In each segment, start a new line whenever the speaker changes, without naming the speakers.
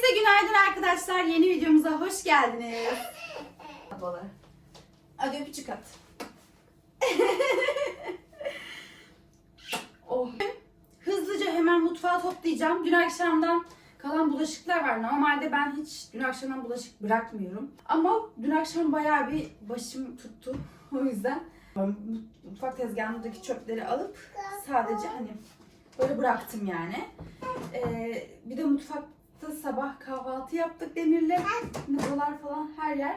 Herkese günaydın arkadaşlar. Yeni videomuza hoş geldiniz. Ablalar. Hadi öpücük at. oh. Hızlıca hemen mutfağı toplayacağım. Dün akşamdan kalan bulaşıklar var. Normalde ben hiç dün akşamdan bulaşık bırakmıyorum. Ama dün akşam bayağı bir başım tuttu. O yüzden mutfak tezgahındaki çöpleri alıp sadece hani böyle bıraktım yani. Ee, bir de mutfakta sabah kahvaltı yaptık Demir'le. Mızalar falan her yer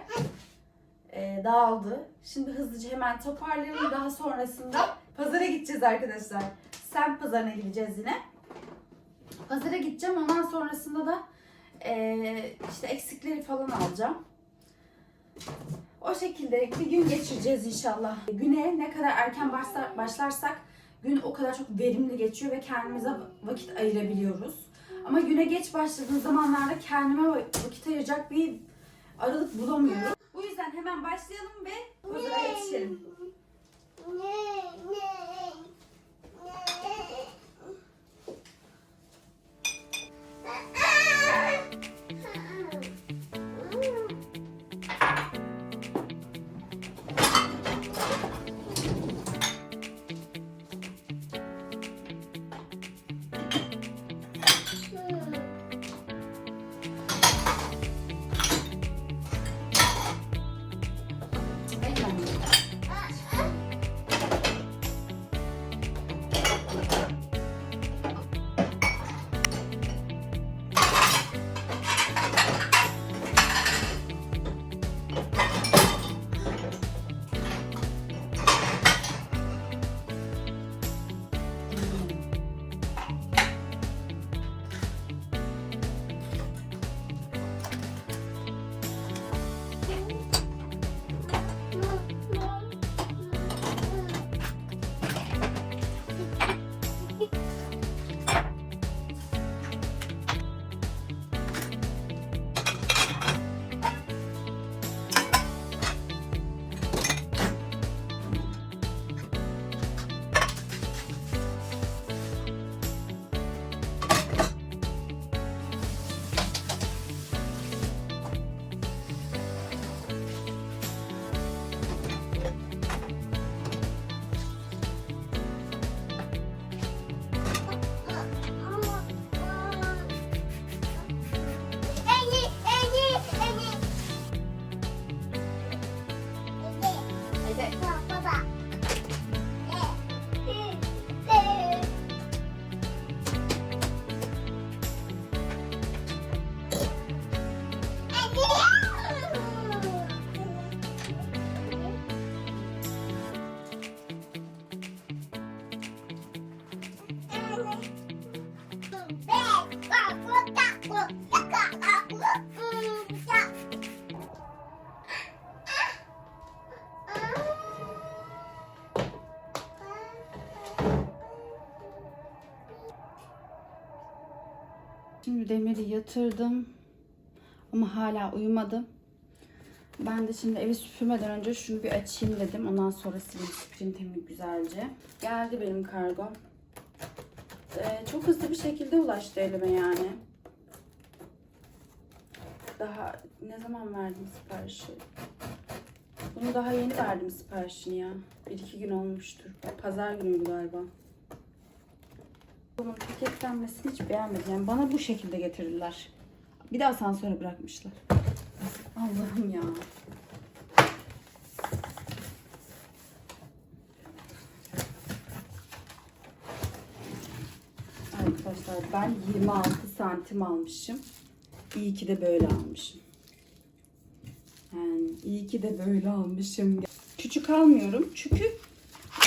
e, dağıldı. Şimdi hızlıca hemen toparlayalım. Daha sonrasında pazara gideceğiz arkadaşlar. Semt pazarına gideceğiz yine. Pazara gideceğim. Ondan sonrasında da e, işte eksikleri falan alacağım. O şekilde bir gün geçireceğiz inşallah. Güne ne kadar erken başlar, başlarsak gün o kadar çok verimli geçiyor ve kendimize vakit ayırabiliyoruz. Ama güne geç başladığım zamanlarda kendime vakit ayıracak bir aralık bulamıyorum. Bu yüzden hemen başlayalım ve pazara yetişelim. Şimdi Demir'i yatırdım. Ama hala uyumadı. Ben de şimdi evi süpürmeden önce şunu bir açayım dedim. Ondan sonra sileyim süpüreyim temizlik güzelce. Geldi benim kargom. Ee, çok hızlı bir şekilde ulaştı elime yani. Daha ne zaman verdim siparişi? Bunu daha yeni verdim siparişini ya. Bir iki gün olmuştur. Pazar günüydü galiba. Bunun paketlenmesini hiç beğenmedim. Yani bana bu şekilde getirdiler. Bir de asansöre bırakmışlar. Allah'ım ya. Arkadaşlar ben 26 santim almışım. İyi ki de böyle almışım. Yani iyi ki de böyle almışım. Küçük almıyorum çünkü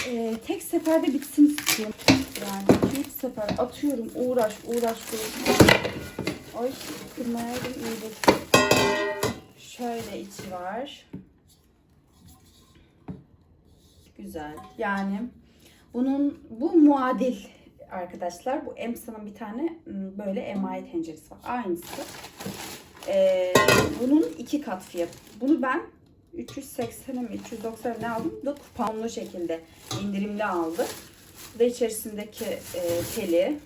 e, tek seferde bitsin istiyorum. Sefer atıyorum uğraş uğraş uğraş. Ay kırmayaydım iyidir. Şöyle içi var. Güzel. Yani bunun bu muadil arkadaşlar. Bu Emsa'nın bir tane böyle emaye tenceresi var. Aynısı. Ee, bunun iki kat fiyatı. Bunu ben 380'e mi 390 ne aldım? Da kuponlu şekilde indirimli aldım. Da içerisindeki e, teli.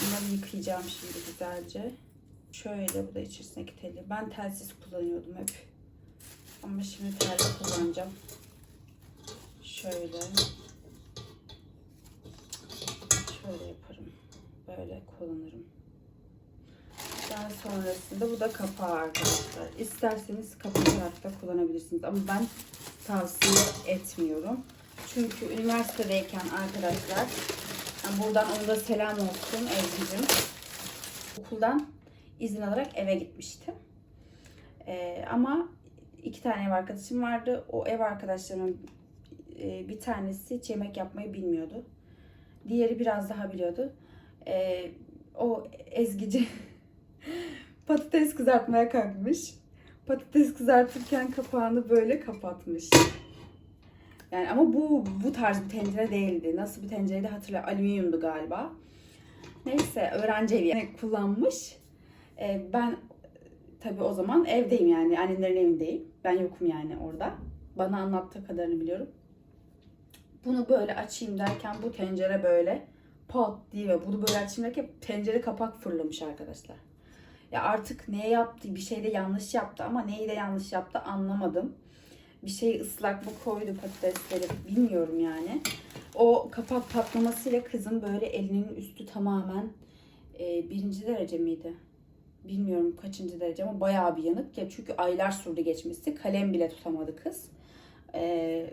Bunları yıkayacağım şimdi güzelce. Şöyle bu da içerisindeki teli. Ben telsiz kullanıyordum hep. Ama şimdi telli kullanacağım. Şöyle. Şöyle yaparım. Böyle kullanırım. Daha sonrasında bu da kapağı arkadaşlar. İsterseniz kapatarak da kullanabilirsiniz. Ama ben tavsiye etmiyorum. Çünkü üniversitedeyken arkadaşlar yani buradan ona da selam olsun Ezgi'cim. Okuldan izin alarak eve gitmiştim. Ee, ama iki tane ev arkadaşım vardı. O ev arkadaşlarımın e, bir tanesi hiç yemek yapmayı bilmiyordu. Diğeri biraz daha biliyordu. Ee, o Ezgici patates kızartmaya kalkmış. Patates kızartırken kapağını böyle kapatmış. Yani ama bu bu tarz bir tencere değildi. Nasıl bir tencereydi hatırla alüminyumdu galiba. Neyse öğrenci evi kullanmış. Ee, ben tabii o zaman evdeyim yani annemlerin evindeyim. Ben yokum yani orada. Bana anlattığı kadarını biliyorum. Bunu böyle açayım derken bu tencere böyle pat diye bunu böyle açayım derken tencere kapak fırlamış arkadaşlar. Ya artık ne yaptı bir şey de yanlış yaptı ama neyi de yanlış yaptı anlamadım. Bir şey ıslak mı koydu patatesleri bilmiyorum yani. O kapak patlamasıyla kızın böyle elinin üstü tamamen e, birinci derece miydi? Bilmiyorum kaçıncı derece ama bayağı bir yanık. Ya çünkü aylar sürdü geçmesi. Kalem bile tutamadı kız. E,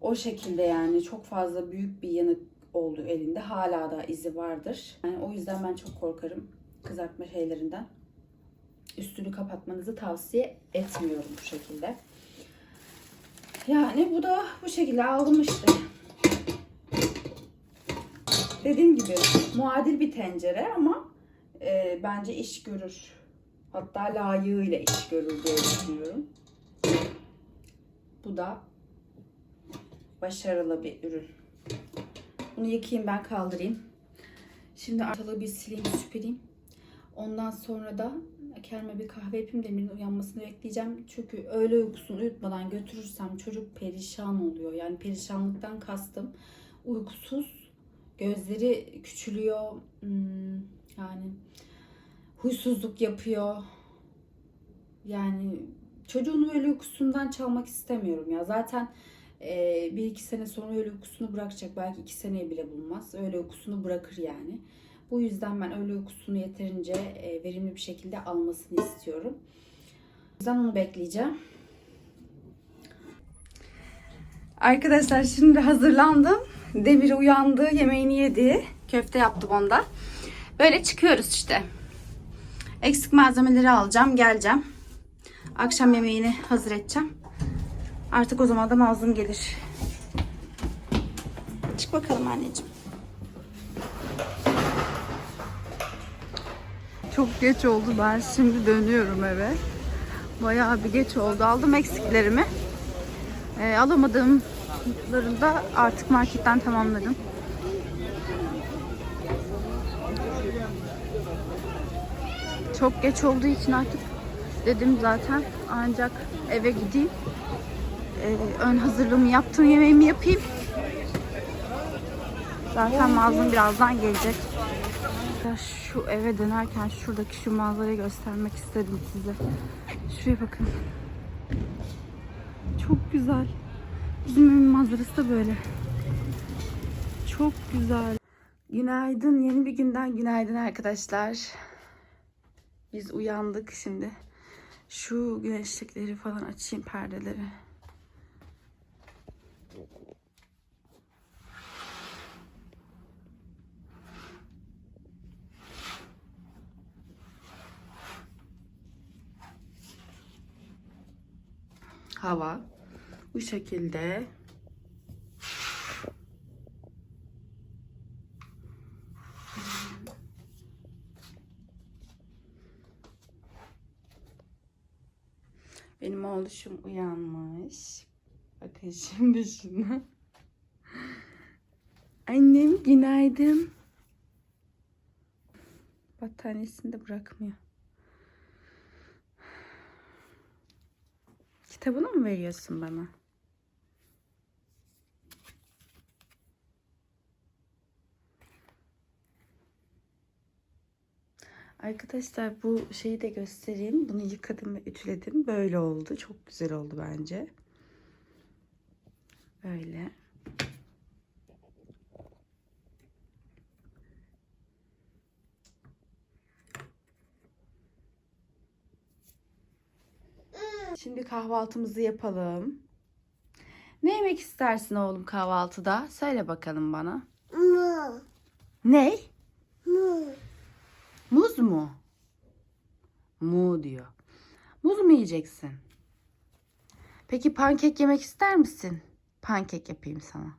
o şekilde yani çok fazla büyük bir yanık oldu elinde. Hala da izi vardır. Yani o yüzden ben çok korkarım kızartma şeylerinden. Üstünü kapatmanızı tavsiye etmiyorum bu şekilde. Yani bu da bu şekilde aldım işte. Dediğim gibi muadil bir tencere ama e, bence iş görür. Hatta layığıyla iş görür diye düşünüyorum. Bu da başarılı bir ürün. Bunu yıkayayım ben kaldırayım. Şimdi ortalığı bir sileyim süpüreyim. Ondan sonra da kendime bir kahve yapayım Demir'in uyanmasını bekleyeceğim. Çünkü öğle uykusunu uyutmadan götürürsem çocuk perişan oluyor. Yani perişanlıktan kastım. Uykusuz, gözleri küçülüyor. Hmm, yani huysuzluk yapıyor. Yani çocuğun öğle uykusundan çalmak istemiyorum ya. Zaten e, bir iki sene sonra öğle uykusunu bırakacak. Belki iki seneyi bile bulmaz. Öğle uykusunu bırakır yani. Bu yüzden ben öğle uykusunu yeterince e, verimli bir şekilde almasını istiyorum. O yüzden onu bekleyeceğim. Arkadaşlar şimdi hazırlandım. Demir uyandı, yemeğini yedi. Köfte yaptım onda. Böyle çıkıyoruz işte. Eksik malzemeleri alacağım, geleceğim. Akşam yemeğini hazır edeceğim. Artık o zaman da mazlum gelir. Çık bakalım anneciğim. Çok geç oldu. Ben şimdi dönüyorum eve. Bayağı bir geç oldu. Aldım eksiklerimi. Ee, alamadığımlarını da artık marketten tamamladım. Çok geç olduğu için artık dedim zaten ancak eve gideyim. Ee, ön hazırlığımı yaptım, yemeğimi yapayım. Zaten mazlum birazdan gelecek. Ya şu eve dönerken şuradaki şu manzarayı göstermek istedim size. Şuraya bakın. Çok güzel. Bizim evin manzarası da böyle. Çok güzel. Günaydın. Yeni bir günden günaydın arkadaşlar. Biz uyandık şimdi. Şu güneşlikleri falan açayım perdeleri. Hava. Bu şekilde. Benim oğluşum uyanmış. Bakın şimdi şuna. Annem günaydın. Battaniyesini de bırakmıyor Kitabını mı veriyorsun bana? Arkadaşlar bu şeyi de göstereyim. Bunu yıkadım ve ütüledim. Böyle oldu. Çok güzel oldu bence. Böyle. Şimdi kahvaltımızı yapalım. Ne yemek istersin oğlum kahvaltıda? Söyle bakalım bana.
Mu.
Ne?
Mu.
Muz mu? Mu diyor. Muz mu yiyeceksin? Peki pankek yemek ister misin? Pankek yapayım sana.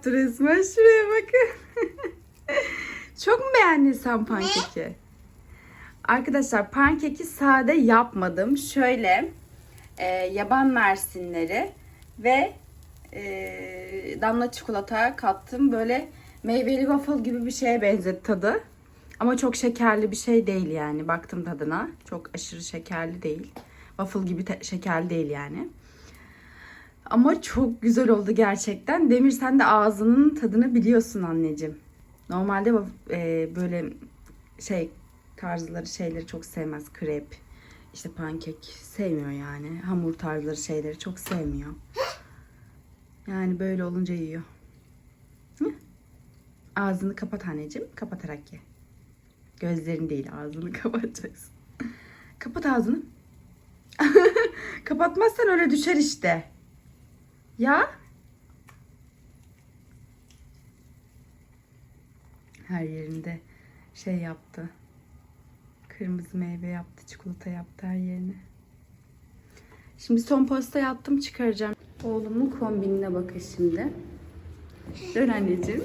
Yaptı resmen. Şuraya bakın. Çok mu beğendin sen pankeki? Arkadaşlar pankeki sade yapmadım. Şöyle e, yaban mersinleri ve e, damla çikolata kattım. Böyle meyveli waffle gibi bir şeye benzetti tadı. Ama çok şekerli bir şey değil yani. Baktım tadına. Çok aşırı şekerli değil. Waffle gibi şekerli değil yani. Ama çok güzel oldu gerçekten. Demir sen de ağzının tadını biliyorsun anneciğim. Normalde e, böyle şey tarzları şeyleri çok sevmez. Krep, işte pankek sevmiyor yani. Hamur tarzları şeyleri çok sevmiyor. Yani böyle olunca yiyor. Hı? Ağzını kapat anneciğim. Kapatarak ye. Gözlerin değil ağzını kapatacaksın. Kapat ağzını. Kapatmazsan öyle düşer işte. Ya? Her yerinde şey yaptı. Kırmızı meyve yaptı, çikolata yaptı her yerine. Şimdi son postayı attım çıkaracağım. Oğlumun kombinine bakın şimdi. Dön anneciğim.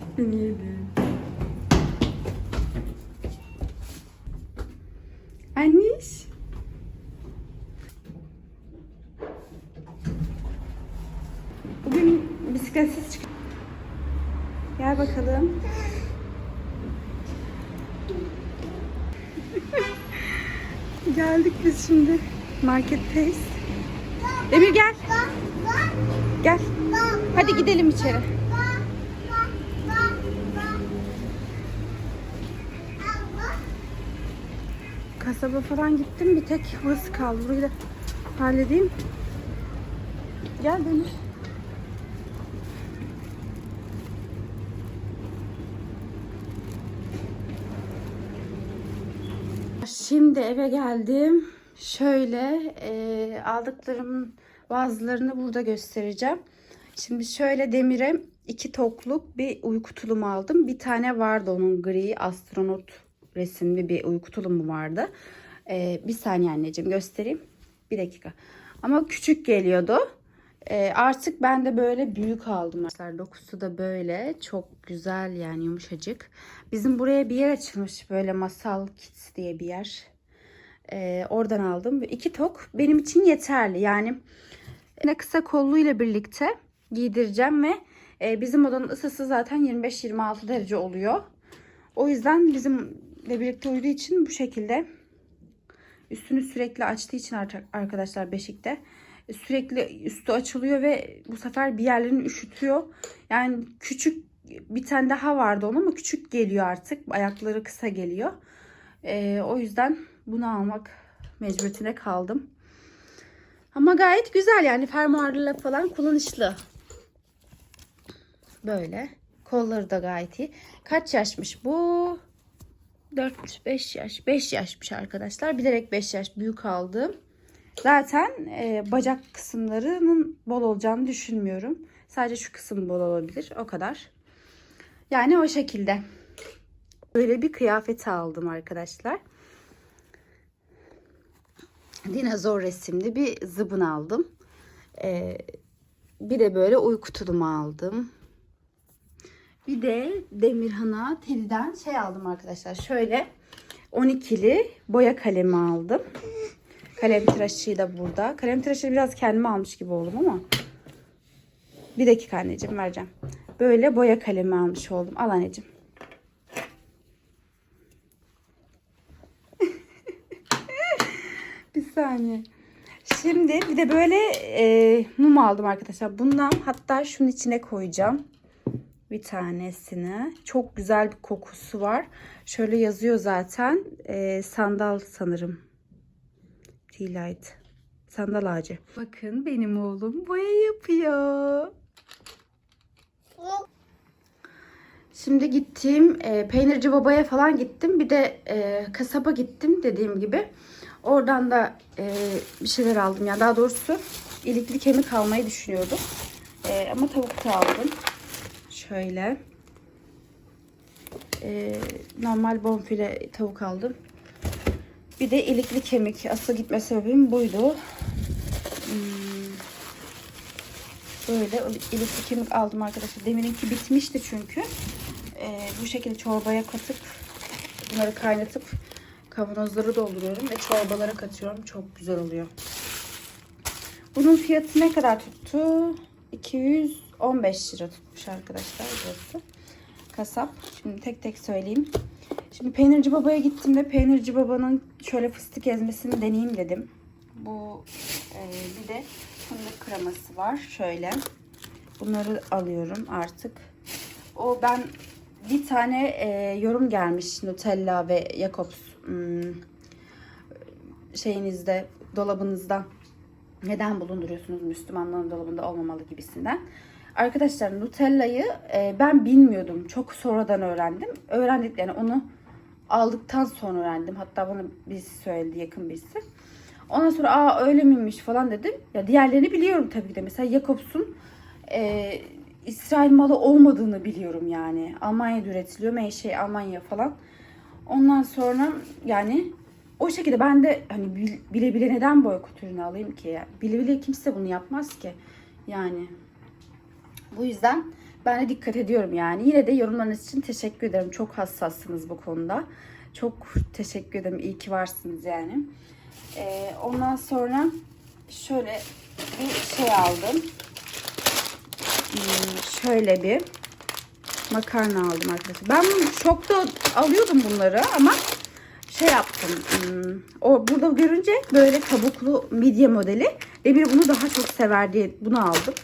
Tipini yedi. Anniş. Bugün bisikletsiz çık. Gel bakalım. Geldik biz şimdi. Marketteyiz. Demir gel. Gel. Hadi gidelim içeri. Kasaba falan gittim. Bir tek burası kaldı. Burayı da halledeyim. Gel Demir. Şimdi eve geldim. Şöyle e, aldıklarımın bazılarını burada göstereceğim. Şimdi şöyle Demir'e iki tokluk bir uyku tulumu aldım. Bir tane vardı onun gri astronot resimli bir uyku tulumu vardı. E, bir saniye anneciğim göstereyim. Bir dakika. Ama küçük geliyordu. Ee, artık ben de böyle büyük aldım. Arkadaşlar dokusu da böyle çok güzel yani yumuşacık. Bizim buraya bir yer açılmış böyle Masal Kids diye bir yer. Ee, oradan aldım. İki tok benim için yeterli. Yani yine kısa kolluyla birlikte giydireceğim ve e, bizim odanın ısısı zaten 25-26 derece oluyor. O yüzden bizimle birlikte uyuduğu için bu şekilde üstünü sürekli açtığı için arkadaşlar beşikte sürekli üstü açılıyor ve bu sefer bir yerlerini üşütüyor. Yani küçük bir tane daha vardı onun ama küçük geliyor artık. Ayakları kısa geliyor. Ee, o yüzden bunu almak mecburiyetine kaldım. Ama gayet güzel yani fermuarlı falan kullanışlı. Böyle. Kolları da gayet iyi. Kaç yaşmış bu? 4-5 yaş. 5 yaşmış arkadaşlar. Bilerek 5 yaş büyük aldım. Zaten e, bacak kısımlarının bol olacağını düşünmüyorum. Sadece şu kısım bol olabilir. O kadar. Yani o şekilde. Böyle bir kıyafet aldım arkadaşlar. Dinozor resimli bir zıbın aldım. E, bir de böyle uyku tulumu aldım. Bir de Demirhan'a Teddy'den şey aldım arkadaşlar. Şöyle 12'li boya kalemi aldım. Kalem tıraşı da burada. Kalem tıraşı biraz kendime almış gibi oldum ama. Bir dakika anneciğim vereceğim. Böyle boya kalemi almış oldum. Al anneciğim. Saniye. Şimdi bir de böyle e, mum aldım arkadaşlar. Bundan hatta şunun içine koyacağım bir tanesini. Çok güzel bir kokusu var. Şöyle yazıyor zaten. Ee, sandal sanırım. Tea light. Sandal ağacı. Bakın benim oğlum boya yapıyor. Şimdi gittim e, peynirci babaya falan gittim. Bir de e, kasaba gittim dediğim gibi. Oradan da e, bir şeyler aldım. Yani daha doğrusu ilikli kemik almayı düşünüyordum. E, ama tavuk da aldım. Şöyle. Ee, normal bonfile tavuk aldım. Bir de ilikli kemik. Asıl gitme sebebim buydu. Hmm. Böyle ilikli kemik aldım arkadaşlar. Demirinki bitmişti çünkü. Ee, bu şekilde çorbaya katıp bunları kaynatıp kavanozları dolduruyorum ve çorbalara katıyorum. Çok güzel oluyor. Bunun fiyatı ne kadar tuttu? 215 lira tutmuş arkadaşlar burası. Kasap. Şimdi tek tek söyleyeyim. Şimdi peynirci babaya gittim ve peynirci babanın şöyle fıstık ezmesini deneyeyim dedim. Bu e, bir de fındık kreması var. Şöyle. Bunları alıyorum artık. O ben bir tane e, yorum gelmiş Nutella ve Jacobs şeyinizde dolabınızda neden bulunduruyorsunuz Müslümanların dolabında olmamalı gibisinden. Arkadaşlar Nutella'yı e, ben bilmiyordum. Çok sonradan öğrendim. Öğrendik yani onu aldıktan sonra öğrendim. Hatta bana birisi söyledi yakın birisi. Ondan sonra aa öyle miymiş falan dedim. Ya diğerlerini biliyorum tabii ki de. Mesela Jacobs'un e, İsrail malı olmadığını biliyorum yani. Almanya'da üretiliyor. Menşe Almanya falan. Ondan sonra yani o şekilde ben de hani bile bile neden boykot ürünü alayım ki? Yani bile bile kimse bunu yapmaz ki. Yani bu yüzden ben de dikkat ediyorum yani. Yine de yorumlarınız için teşekkür ederim. Çok hassassınız bu konuda. Çok teşekkür ederim. İyi ki varsınız yani. Ee, ondan sonra şöyle bir şey aldım. Hmm, şöyle bir makarna aldım arkadaşlar. Ben şokta alıyordum bunları ama şey yaptım. Hmm, o burada görünce böyle kabuklu midye modeli. Demir bunu daha çok sever diye bunu aldım.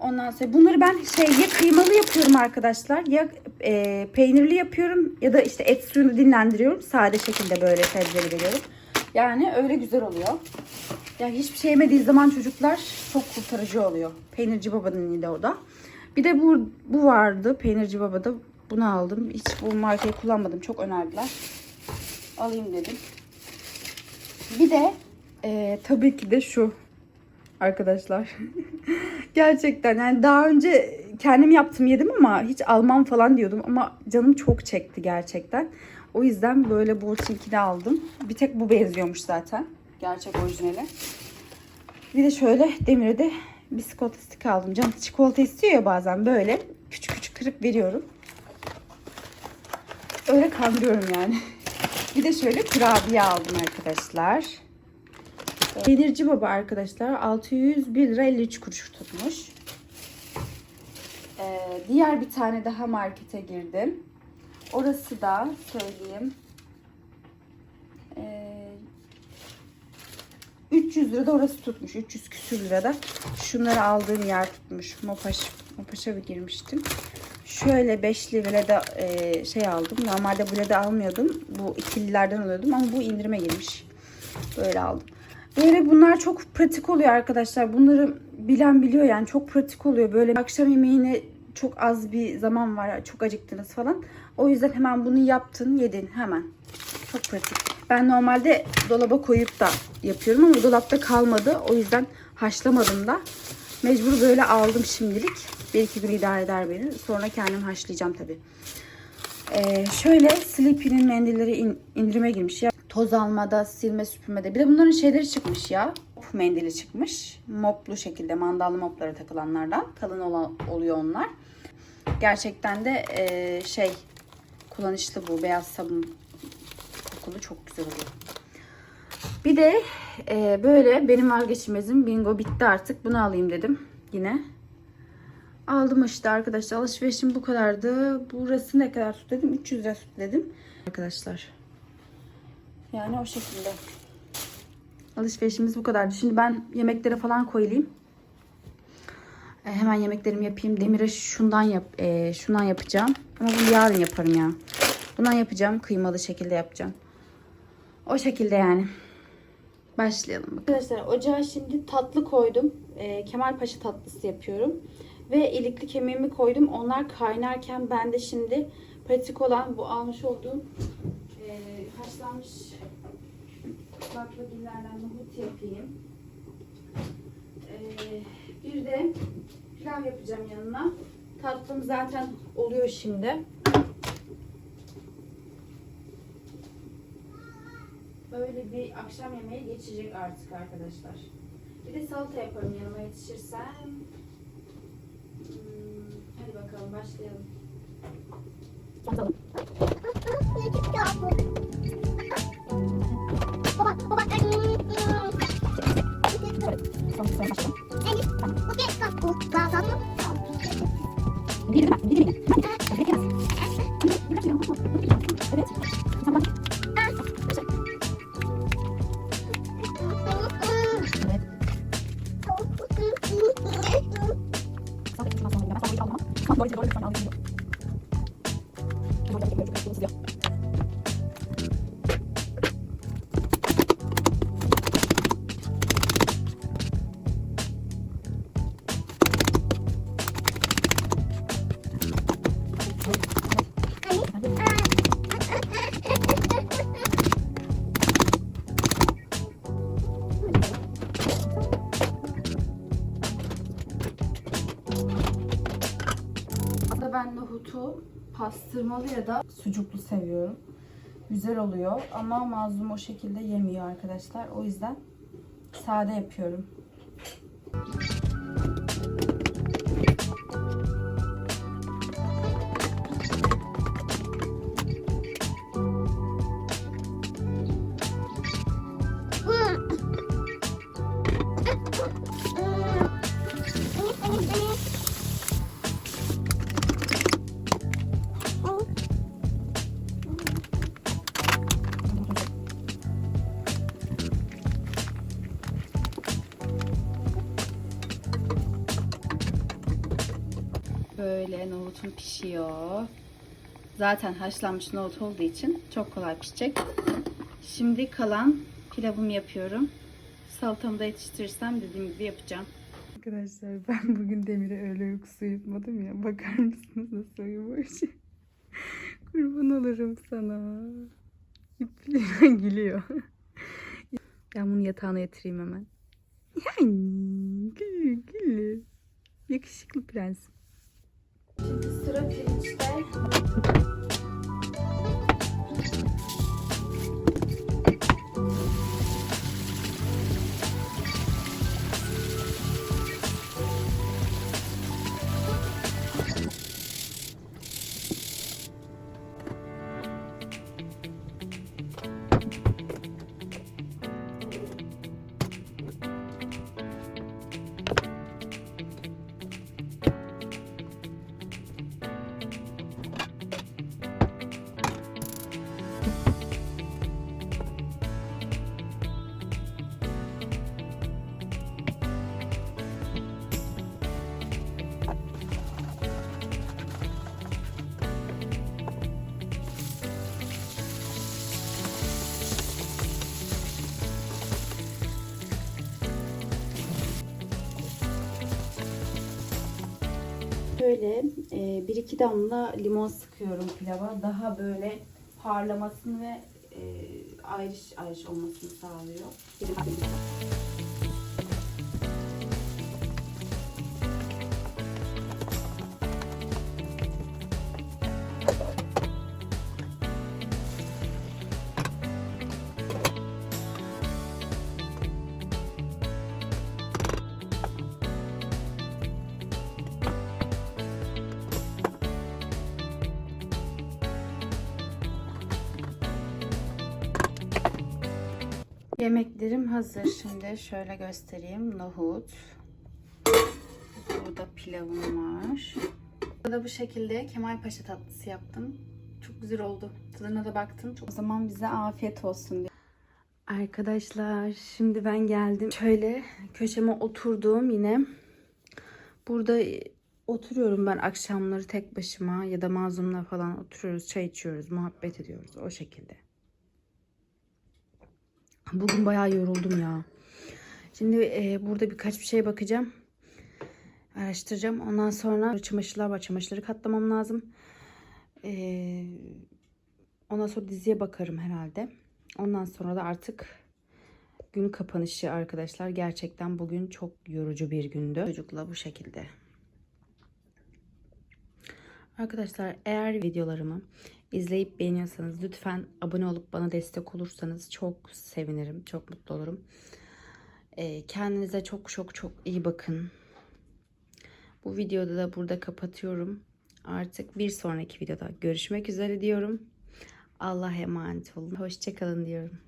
Ondan sonra bunları ben şey ya kıymalı yapıyorum arkadaşlar ya e, peynirli yapıyorum ya da işte et suyunu dinlendiriyorum. Sade şekilde böyle sebzeli veriyorum. Yani öyle güzel oluyor. Ya hiçbir şey yemediği zaman çocuklar çok kurtarıcı oluyor. Peynirci babanın yine o da. Bir de bu, bu vardı. Peynirci babada bunu aldım. Hiç bu markayı kullanmadım. Çok önerdiler. Alayım dedim. Bir de e, tabii ki de şu arkadaşlar. Gerçekten yani daha önce kendim yaptım yedim ama hiç almam falan diyordum ama canım çok çekti gerçekten. O yüzden böyle Burçinki'ni aldım. Bir tek bu benziyormuş zaten. Gerçek orijinali. Bir de şöyle Demir'e de Biskolata stik aldım. Can çikolata istiyor ya bazen böyle. Küçük küçük kırıp veriyorum. Öyle kandırıyorum yani. Bir de şöyle kurabiye aldım arkadaşlar. Peynirci Baba arkadaşlar 601 lira 53 kuruş tutmuş. Ee, diğer bir tane daha markete girdim. Orası da söyleyeyim. 300 lira da orası tutmuş. 300 küsür lirada. Şunları aldığım yer tutmuş. Mopaş, Mopaş'a bir girmiştim. Şöyle beşli de e, şey aldım. Normalde böyle de almıyordum. Bu ikililerden alıyordum ama bu indirime girmiş. Böyle aldım. Böyle bunlar çok pratik oluyor arkadaşlar. Bunları bilen biliyor yani çok pratik oluyor. Böyle akşam yemeğine çok az bir zaman var. Çok acıktınız falan. O yüzden hemen bunu yaptın, yedin hemen. Çok pratik. Ben normalde dolaba koyup da yapıyorum ama dolapta kalmadı. O yüzden haşlamadım da. Mecbur böyle aldım şimdilik. Bir iki gün idare eder beni. Sonra kendim haşlayacağım tabii. Ee, şöyle Sleepy'nin mendilleri in, indirime girmiş ya. Toz almada, silme süpürmede. Bir de bunların şeyleri çıkmış ya. Mop mendili çıkmış. Moplu şekilde mandallı moplara takılanlardan. Kalın olan, oluyor onlar. Gerçekten de e, şey kullanışlı bu. Beyaz sabun kokulu çok güzel oluyor. Bir de e, böyle benim vazgeçilmezim bingo bitti artık. Bunu alayım dedim yine. Aldım işte arkadaşlar. Alışverişim bu kadardı. Burası ne kadar tut dedim? 300 lira tut dedim. Arkadaşlar. Yani o şekilde. Alışverişimiz bu kadardı. Şimdi ben yemeklere falan koyayım. E, hemen yemeklerimi yapayım. Demire şundan yap, e, şundan yapacağım. Ama bunu yarın yaparım ya. Bundan yapacağım. Kıymalı şekilde yapacağım. O şekilde yani. Başlayalım. Arkadaşlar ocağa şimdi tatlı koydum. E, Kemalpaşa tatlısı yapıyorum. Ve ilikli kemiğimi koydum. Onlar kaynarken ben de şimdi pratik olan bu almış olduğum e, haşlanmış baklagillerden nohut yapayım. E, bir de pilav yapacağım yanına. Tatlım zaten oluyor şimdi. Böyle bir akşam yemeği geçecek artık arkadaşlar. Bir de salata yaparım yanıma yetişirsem. Hmm, hadi bakalım başlayalım.
Baba,
nohutu pastırmalı ya da sucuklu seviyorum. Güzel oluyor ama mazlum o şekilde yemiyor arkadaşlar. O yüzden sade yapıyorum. Böyle nohutum pişiyor. Zaten haşlanmış nohut olduğu için çok kolay pişecek. Şimdi kalan pilavımı yapıyorum. Salatamı da yetiştirirsem dediğim gibi yapacağım. Arkadaşlar ben bugün Demir'e öyle uykusu uyutmadım ya. Bakar mısınız nasıl uyumuş? Kurban olurum sana. Gülüyor. ben bunu yatağına yatırayım hemen. Yani gülü gülü. Yakışıklı prensim. Şimdi sıra pirinçte. Şöyle e, bir iki damla limon sıkıyorum pilava. Daha böyle parlamasını ve e, ayrış ayrış olmasını sağlıyor. Yemeklerim hazır. Şimdi şöyle göstereyim. Nohut. Burada pilavım var. Burada bu şekilde Kemal Paşa tatlısı yaptım. Çok güzel oldu. Tadına da baktım. O zaman bize afiyet olsun. diye. Arkadaşlar şimdi ben geldim. Şöyle köşeme oturdum yine. Burada oturuyorum ben akşamları tek başıma ya da mazlumla falan oturuyoruz, çay içiyoruz, muhabbet ediyoruz o şekilde. Bugün bayağı yoruldum ya. Şimdi e, burada birkaç bir şey bakacağım. Araştıracağım. Ondan sonra çamaşırlar var. Çamaşırları katlamam lazım. E, ondan sonra diziye bakarım herhalde. Ondan sonra da artık gün kapanışı arkadaşlar. Gerçekten bugün çok yorucu bir gündü. Çocukla bu şekilde. Arkadaşlar eğer videolarımı izleyip beğeniyorsanız lütfen abone olup bana destek olursanız çok sevinirim. Çok mutlu olurum. Ee, kendinize çok çok çok iyi bakın. Bu videoda da burada kapatıyorum. Artık bir sonraki videoda görüşmek üzere diyorum. Allah'a emanet olun. Hoşçakalın diyorum.